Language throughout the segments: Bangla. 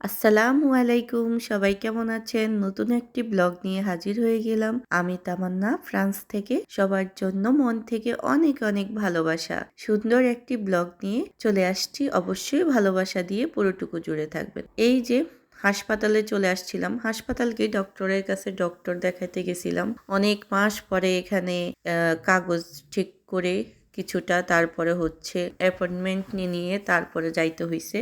আসসালামু আলাইকুম, সবাই কেমন আছেন? নতুন একটি ব্লগ নিয়ে হাজির হয়ে গেলাম। আমি তামান্না, ফ্রান্স থেকে। সবার জন্য মন থেকে অনেক অনেক ভালোবাসা। সুন্দর একটি ব্লগ নিয়ে চলে আসছি। অবশ্যই ভালোবাসা দিয়ে পুরোটুকু জুড়ে থাকবেন। এই যে হাসপাতালে চলে আসছিলাম। হাসপাতাল গিয়ে ডক্টরের কাছে ডক্টর দেখাতে গেছিলাম। অনেক মাস পরে এখানে কাগজ ঠিক করে কিছুটা তারপরে হচ্ছে অ্যাপয়েন্টমেন্ট নিয়ে তারপরে যাইতে হইছে।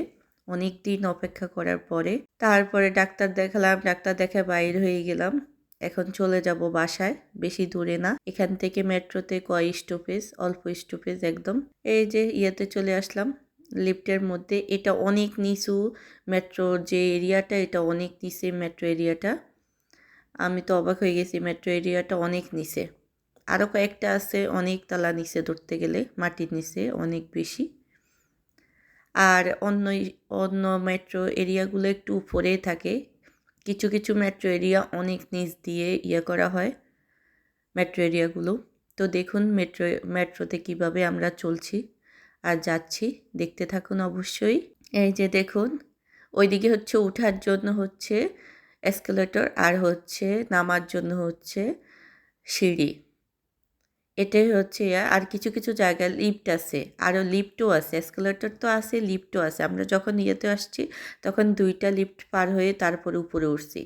অনেক দিন অপেক্ষা করার পরে। তারপরে ডাক্তার দেখালাম, ডাক্তার দেখে বাইর হয়ে গেলাম। এখন চলে যাব বাসায়, বেশি দূরে না। এখান থেকে মেট্রোতে কয় স্টপেজ, অল্প স্টপেজ একদম। এই যে ইয়েতে চলে আসলাম। লিফটের মধ্যে এটা অনেক নিচু মেট্রোর যে এরিয়াটা, এটা অনেক নিচে মেট্রো এরিয়াটা। আমি তো অবাক হয়ে গেছি, মেট্রো এরিয়াটা অনেক নিচে। আরও কয়েকটা আছে অনেক তালা নিচে ধরতে গেলে, মাটির নিচে অনেক বেশি। আর অন্য অন্য মেট্রো এরিয়াগুলো একটু উপরে থাকে। কিছু কিছু মেট্রো এরিয়া অনেক নিচ দিয়ে ইয়ে করা হয় মেট্রো এরিয়াগুলো তো দেখুন মেট্রো মেট্রোতে কীভাবে আমরা চলছি আর যাচ্ছি। দেখতে থাকুন অবশ্যই। এই যে দেখুন, ওইদিকে হচ্ছে উঠার জন্য হচ্ছে এসকেলেটর আর হচ্ছে নামার জন্য হচ্ছে সিঁড়ি। এটাই হচ্ছে। আর কিছু কিছু জায়গায় লিফট আছে আরও লিফটও আছে, এসকেলেটর তো আছে, লিফটও আছে আমরা যখন ইয়েতে আসছি, তখন দুইটা লিফট পার হয়ে তারপরে উপরে উঠছি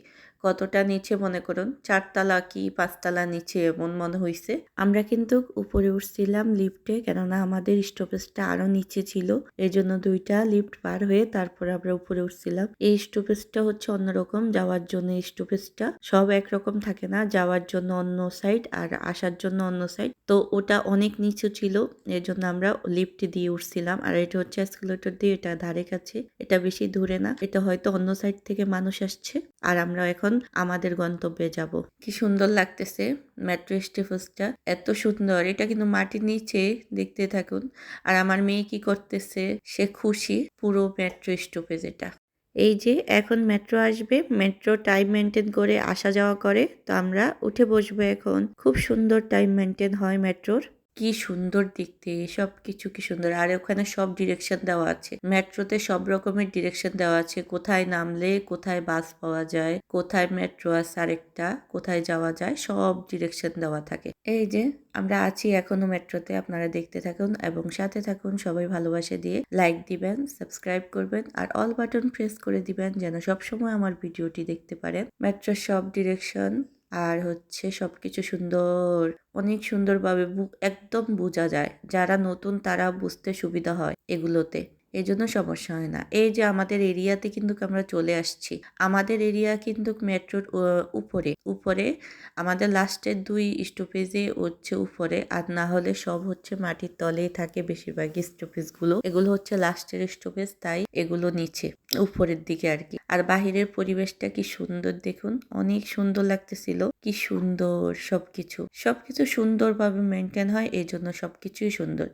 কতটা নিচে মনে করুন, চারতলা কি পাঁচতলা নিচে এমন মনে হয়েছে আমরা কিন্তু উপরে উঠছিলাম লিফটে, কেননা আমাদের স্টপেজটা আরও নিচে ছিল এই জন্য দুইটা লিফট পার হয়ে তারপর আমরা উপরে উঠছিলাম। এই স্টপেজটা হচ্ছে অন্যরকম, যাওয়ার জন্য স্টপেজটা সব একরকম থাকে না, যাওয়ার জন্য অন্য সাইড আর আসার জন্য অন্য সাইড তো ওটা অনেক নিচু ছিল এর জন্য আমরা লিফট দিয়ে উঠছিলাম। আর এটা হচ্ছে এসকেলেটর দিয়ে এটা ধারে কাছে, এটা বেশি দূরে না, এটা হয়তো অন্য সাইড থেকে মানুষ আসছে। আর আমরা এখন আমাদের গন্তব্যে যাব। কি সুন্দর লাগতেছে মেট্রো স্টেপসটা এত সুন্দর। এটা কিন্তু মাটির নিচে দেখতে থাকুন। আর আমার মেয়ে কি করতেছে? সে খুশি পুরো মেট্রো স্টপেজ এটা এই যে এখন মেট্রো আসবে। মেট্রো টাইম মেনটেন করে আসা যাওয়া করে। তো আমরা উঠে বসবো এখন। খুব সুন্দর টাইম মেনটেন হয় মেট্রোর। কি সুন্দর দেখতে সব কিছু কি সুন্দর। আর ওখানে সব ডিরেকশন দেওয়া আছে। মেট্রোতে সব রকমের ডিরেকশন দেওয়া আছে। কোথায় নামলে কোথায় বাস পাওয়া যায়, কোথায় মেট্রো আছে আরেকটা, কোথায় যাওয়া যায়, সব ডিরেকশন দেওয়া থাকে। এই যে, আমরা আছি এখনও মেট্রোতে, আপনারা দেখতে থাকুন এবং সাথে থাকুন, সবাই ভালোবাসা দিয়ে লাইক দিবেন সাবস্ক্রাইব করবেন আর অল বাটন প্রেস করে দিবেন যেন সবসময় আমার ভিডিওটি দেখতে পারেন। মেট্রোর সব ডিরেকশন আর হচ্ছে সব কিছু সুন্দর। অনেক সুন্দরভাবে একদম বোঝা যায়। যারা নতুন তারা বুঝতে সুবিধা হয় এগুলোতে। এই জন্য সমস্যা হয় না। এই যে আমাদের এরিয়াতে কিন্তু আমরা চলে আসছি, আমাদের এরিয়া কিন্তু মেট্রোর উপরে। উপরে আমাদের লাস্টের দুই স্টপেজে হচ্ছে উপরে, আর না হলে সব হচ্ছে মাটির তলেই থাকে বেশিরভাগ স্টপেজগুলো এগুলো হচ্ছে লাস্টের স্টপেজ তাই এগুলো নিচে, উপরের দিকে আর কি। আর বাহিরের পরিবেশটা কি সুন্দর দেখুন, অনেক সুন্দর লাগতেছিল। কি সুন্দর সবকিছু। সবকিছু সুন্দরভাবে মেনটেন হয় এই জন্য সবকিছুই সুন্দর।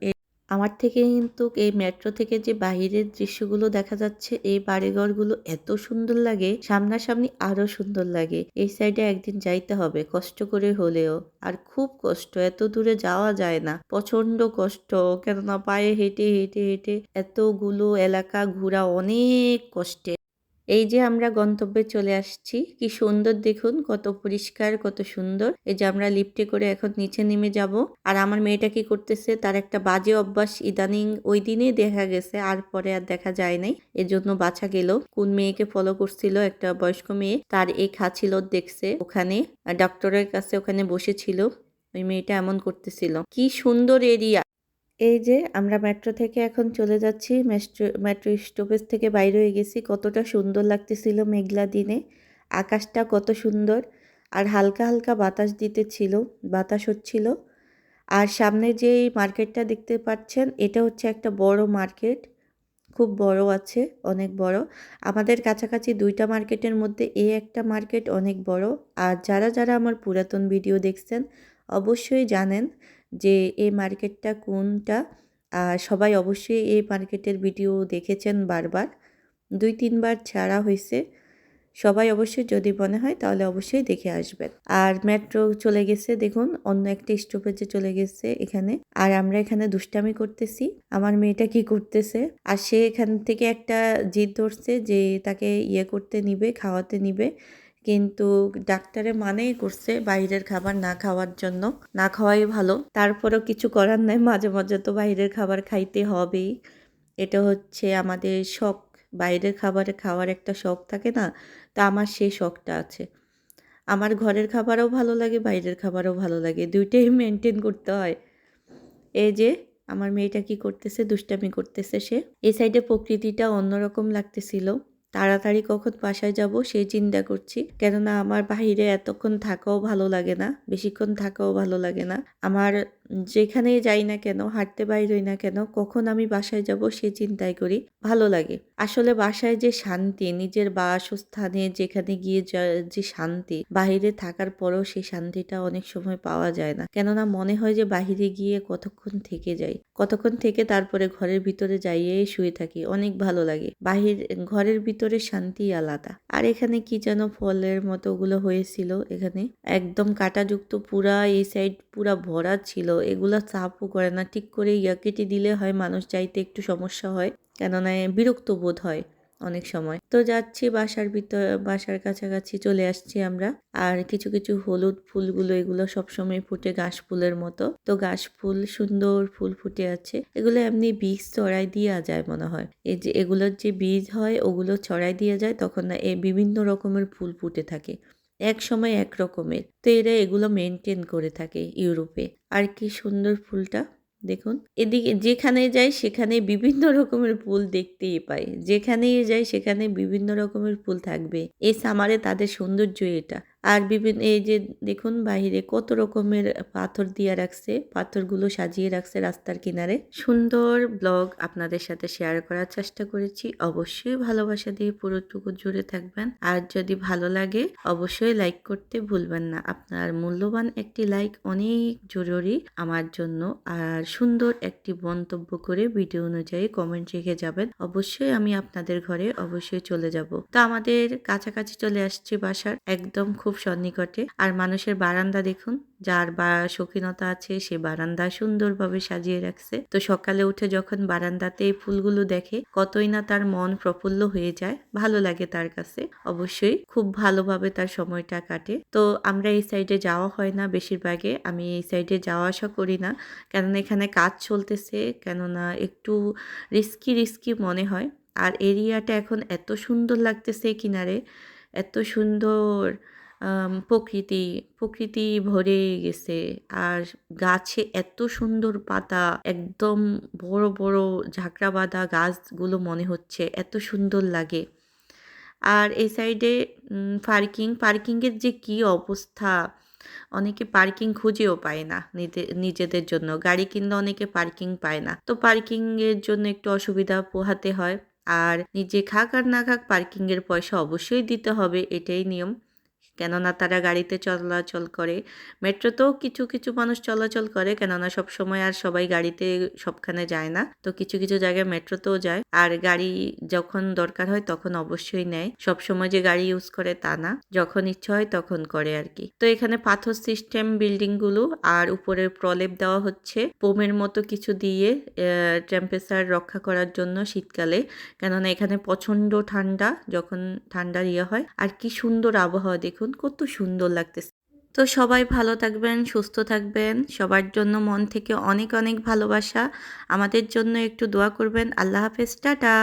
আমার থেকে কিন্তু এই মেট্রো থেকে যে বাহিরের দৃশ্যগুলো দেখা যাচ্ছে, এই বাড়িঘরগুলো এত সুন্দর লাগে, সামনাসামনি আরও সুন্দর লাগে। এই সাইডে একদিন যাইতে হবে, কষ্ট করে হলেও। আর খুব কষ্ট, এত দূরে যাওয়া যায় না। প্রচণ্ড কষ্ট, কেননা পায়ে হেঁটে হেঁটে হেঁটে এতগুলো এলাকা ঘোরা অনেক কষ্টে। এই যে আমরা গন্তব্যে চলে আসছি, কি সুন্দর দেখুন, কত পরিষ্কার, কত সুন্দর। এই যে আমরা লিফটে করে এখন নিচে নেমে যাব। আর আমার মেয়েটা কি করতেছে, তার একটা বাজে অভ্যাস, ইদানিং ওই দিনেই দেখা গেছে, আর পরে আর দেখা যায় নাই। এজন্য বাছা গেল। কোন মেয়েকে ফলো করছিল একটা বয়স্ক মেয়ে, তার এই খাছিল দেখছে ওখানে ডক্টরের কাছে ওখানে বসেছিল। ওই মেয়েটা এমন করতেছিল। কি সুন্দর এরিয়া এই যে আমরা মেট্রো থেকে এখন চলে যাচ্ছি মেট্রো মেট্রো স্টপেজ থেকে বাইরে হয়ে গেছি। কতটা সুন্দর লাগতেছিল মেঘলা দিনে। আকাশটা কত সুন্দর। আর হালকা হালকা বাতাস দিতেছিল, বাতাস হচ্ছিল। আর সামনে যে এই মার্কেটটা দেখতে পাচ্ছেন, এটা হচ্ছে একটা বড় মার্কেট। খুব বড় আছে, অনেক বড়। আমাদের কাছাকাছি দুইটা মার্কেটের মধ্যে এই একটা মার্কেট অনেক বড়। আর যারা যারা আমার পুরাতন ভিডিও দেখছেন, অবশ্যই জানেন যে এই মার্কেটটা কোনটা? আর সবাই অবশ্যই এই মার্কেটের ভিডিও দেখেছেন বারবার। দুই, তিনবার ছাড়া হয়েছে। সবাই অবশ্যই যদি মনে হয় তাহলে অবশ্যই দেখে আসবেন। আর মেট্রো চলে গেছে, দেখুন, অন্য একটা স্টপেজে চলে গেছে এখানে। আর আমরা এখানে দুষ্টামি করতেছি। আমার মেয়েটা কি করতেছে? আর সে এখান থেকে একটা জিদ ধরছে যে তাকে ইয়ে করতে নিবে, খাওয়াতে নিবে। কিন্তু ডাক্তারে মানেই করছে বাইরের খাবার না খাওয়ার জন্য। না খাওয়াই ভালো। তারপরেও কিছু করার নাই। মাঝে মাঝে তো বাইরের খাবার খাইতে হবেই। এটা হচ্ছে আমাদের শখ। বাইরের খাবারে খাওয়ার একটা শখ থাকে না, তা আমার সেই শখটা আছে। আমার ঘরের খাবারও ভালো লাগে, বাইরের খাবারও ভালো লাগে। দুইটাই মেনটেন করতে হয়। এই যে, আমার মেয়েটা কি করতেছে, দুষ্টামি করতেছে সে। এই সাইডে প্রকৃতিটা অন্যরকম লাগতেছিল। তাড়াতাড়ি কখন বাসায় যাব সেই চিন্তা করছি। কেননা আমার বাহিরে এতক্ষণ থাকাও ভালো লাগে না, বেশিক্ষণ থাকাও ভালো লাগে না। আমার যেখানে যাই না কেন, হাঁটতে বাইরই না কেন, কখন আমি বাসায় যাব সে চিন্তাই করি, ভালো লাগে। আসলে বাসায় যে শান্তি, নিজের বাসস্থানে যেখানে গিয়ে যা- যে শান্তি, বাহিরে থাকার পরেও সেই শান্তিটা অনেক সময় পাওয়া যায় না। কেননা মনে হয় যে বাহিরে গিয়ে কতক্ষণ থেকে যাই। কতক্ষণ থেকে তারপরে ঘরের ভিতরে যাইয়ে শুয়ে থাকি, অনেক ভালো লাগে। বাহির, ঘরের ভিতরে শান্তি আলাদা। আর এখানে কি যেন ফলের মতো ওগুলো হয়েছিল এখানে। একদম কাটাযুক্ত, পুরা এই সাইড পুরা ভরা ছিল। এগুলা চাপও করে না। ঠিক করে ইয়া কেটে দিলে হয়, মানুষ যাইতে একটু সমস্যা হয়, কেননা বিরক্ত বোধ হয় অনেক সময়। তো যাচ্ছি বাসার ভিতর, বাসার কাছাকাছি চলে আসছি আমরা। আর কিছু কিছু হলুদ ফুলগুলো, এগুলো সবসময় ফুটে গাছ ফুলের মতো। তো ঘাস ফুল, সুন্দর ফুল ফুটে আছে। এগুলো এমনি বীজ চড়াই দেওয়া যায় মনে হয়। এই যে, এগুলোর যে বীজ হয়, ওগুলো ছড়াই দিয়ে যায়, তখন না এ বিভিন্ন রকমের ফুল ফুটে থাকে। এক সময় এক রকমের তো এরা এগুলো মেনটেন করে থাকে ইউরোপে। আর কি সুন্দর ফুলটা, দেখুন। এদিকে যেখানে যাই সেখানে বিভিন্ন রকমের ফুল দেখতেই পাই। যেখানেই যাই সেখানে বিভিন্ন রকমের ফুল থাকবে। এ সামারে তাদের সৌন্দর্য এটা। আর বিভিন্ন, এই যে দেখুন বাহিরে কত রকমের পাথর দিয়ে রাখছে, পাথরগুলো সাজিয়ে রাখছে রাস্তার কিনারে। সুন্দর ব্লগ আপনাদের সাথে শেয়ার করার চেষ্টা করেছি। অবশ্যই ভালোবাসা দিয়ে পুরোটুকু জুড়ে থাকবেন। আর যদি ভালো লাগে, অবশ্যই লাইক করতে ভুলবেন না। আপনার মূল্যবান একটি লাইক অনেক জরুরি আমার জন্য। আর সুন্দর একটি মন্তব্য করে ভিডিও অনুযায়ী কমেন্ট রেখে যাবেন। অবশ্যই আমি আপনাদের ঘরে অবশ্যই চলে যাব। তো আমাদের কাছাকাছি চলে আসছে বাসার একদম খুব সন্নিকটে। আর মানুষের বারান্দা দেখুন, যার বা শৌখিনতা আছে, সে বারান্দা সুন্দরভাবে সাজিয়ে রাখছে। তো সকালে উঠে যখন বারান্দাতে এই ফুলগুলো দেখে, কতই না তার মন প্রফুল্ল হয়ে যায়, ভালো লাগে তার কাছে। অবশ্যই খুব ভালোভাবে তার সময়টা কাটে। তো আমরা এই সাইডে যাওয়া হয় না বেশিরভাগে, আমি এই সাইডে যাওয়া আসা করি না। কেননা এখানে কাজ চলতেছে, কেননা একটু রিস্কি রিস্কি মনে হয়। আর এরিয়াটা এখন এত সুন্দর লাগতেছে কিনারে, এত সুন্দর প্রকৃতি প্রকৃতি ভরে গেছে। আর গাছে এত সুন্দর পাতা, একদম বড় বড় ঝাঁকড়া বাঁধা গাছগুলো মনে হচ্ছে, এত সুন্দর লাগে। আর এই সাইডে পার্কিং পার্কিংয়ের যে কি অবস্থা? অনেকে পার্কিং খুঁজেও পায় না নিজে- নিজেদের জন্য। গাড়ি কিনলে অনেকে পার্কিং পায় না। তো পার্কিংয়ের জন্য একটু অসুবিধা পোহাতে হয়। আর নিজে খাক আর না খাক পার্কিংয়ের পয়সা অবশ্যই দিতে হবে, এটাই নিয়ম। কেননা তারা গাড়িতে চলাচল করে। মেট্রোতেও কিছু কিছু মানুষ চলাচল করে, কেননা সব সময় আর সবাই গাড়িতে সবখানে যায় না। তো কিছু কিছু জায়গায় মেট্রোতেও যায়। আর গাড়ি যখন দরকার হয় তখন অবশ্যই নেয়। সব সময় যে গাড়ি ইউজ করে তা না। যখন ইচ্ছা হয় তখন করে আর কি। তো এখানে পাথর সিস্টেম বিল্ডিংগুলো আর উপরে প্রলেপ দেওয়া হচ্ছে। পোমের মতো কিছু দিয়ে টেম্পারেচার রক্ষা করার জন্য শীতকালে। কেননা এখানে প্রচণ্ড ঠান্ডা, যখন ঠান্ডার ইয়ে হয়। আর কি সুন্দর আবহাওয়া দেখুন, কত সুন্দর লাগতেছে। তো সবাই ভালো থাকবেন, সুস্থ থাকবেন। সবার জন্য মন থেকে অনেক অনেক ভালোবাসা। আমাদের জন্য একটু দোয়া করবেন। আল্লাহ হাফেজ, টাটা।